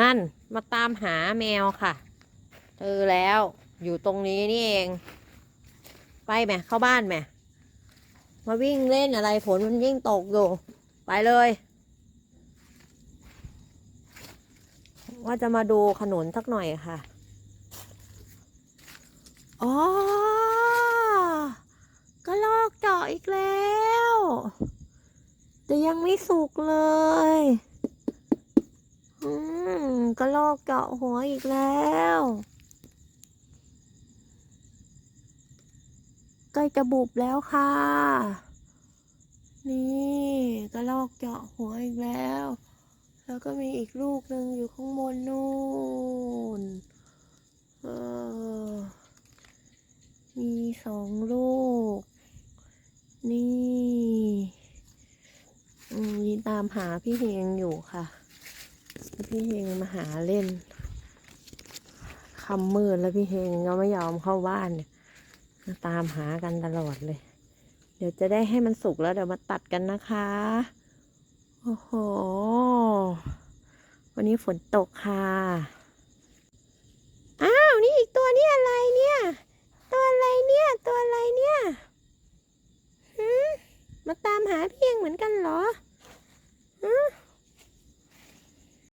นั่นมาตามหาแมวค่ะ เจอแล้วอยู่ตรงนี้นี่เอง ไปแหมเข้าบ้านแหมมาวิ่งเล่นอะไรฝนมันยิ่งตกอยู่ ไปเลย ว่าจะมาดูขนุนสักหน่อยค่ะ อ๋อก็ลอกเจาะอีกแล้ว แต่ยังไม่สุกเลย มก็ลอกเจาะหัวอีกแล้ว ใกล้จะบุบแล้วค่ะ นี่ก็ลอกเจาะหัวอีกแล้ว แล้วก็มีอีกลูกหนึ่งอยู่ข้างบนนู่นเออมีสองลูก นี่ มีตามหาพี่เฮงอยู่ค่ะ พี่เฮงมาหาเล่นคำมืดแล้วพี่เฮงก็ไม่ยอมเข้าบ้านเนี่ยตามหากันตลอดเลย เดี๋ยวจะได้ให้มันสุกแล้วเดี๋ยวมาตัดกันนะคะ โอ้โห วันนี้ฝนตกค่ะ อ้าว นี่อีกตัวนี่อะไรเนี่ย ตัวอะไรเนี่ย ตัวอะไรเนี่ยมาตามหาพี่เฮงเหมือนกันเหรอ